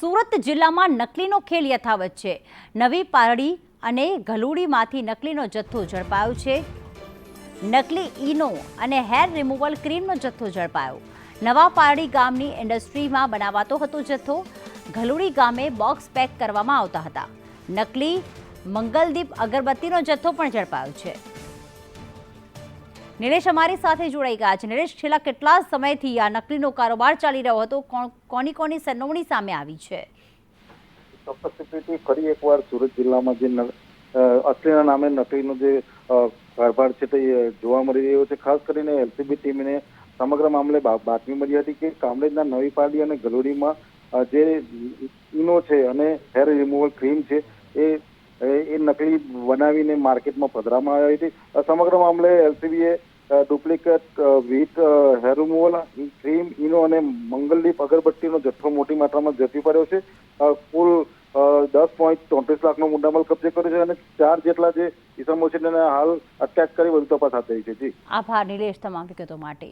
સુરત જિલ્લામાં નકલીનો ખેલ યથાવત છે. નવી પારડી અને ગલુડીમાંથી નકલીનો જથ્થો ઝડપાયો છે. નકલી ઈનો અને હેર રિમૂવલ ક્રીમનો જથ્થો ઝડપાયો. નવા પારડી ગામની ઇન્ડસ્ટ્રીમાં બનાવાતો હતો જથ્થો. ગલુડી ગામે બોક્સ પેક કરવામાં આવતા હતા. નકલી મંગલદીપ અગરબત્તીનો જથ્થો પણ ઝડપાયો છે. નિલેશ અમારી સાથે જોડાઈ ગયા છે. નિલેશ, છેલ્લા કેટલા સમયથી આ નકલીનો કારોબાર ચાલી રહ્યો હતો? કોની કોની સંડોવણી સામે આવી છે? ફરી એકવાર સુરત જિલ્લામાં જે અસલીના નામે નકલીનો જે કારભાર છે તે જોવા મળી રહ્યો છે. ખાસ કરીને એલસીબી ટીમને સમગ્ર મામલે બાતમી મળી હતી કે કામરેજના નવી પારડી અને ગલોડીમાં જે ઈનો છે અને હેર રિમૂવલ ક્રીમ છે, એ નકલી બનાવીને માર્કેટમાં પધરામાં આવી હતી. સમગ્ર મામલે એલસીબીએ duplicate with hair removal, cream, Eno અને મંગલદીપ અગરબત્તીનો જથ્થો મોટી માત્રામાં ઝડપી પડ્યો છે. કુલ દસ પોઈન્ટ ચોત્રીસ લાખનો મુદ્દામાલ કબજે કર્યો છે અને ચાર જેટલા જે ઇસમો છે તેને હાલ અટક કરી વધુ તપાસ હાથ ધરી છે. જી. આભાર, નિલેશ, તમામ વિગતો માટે.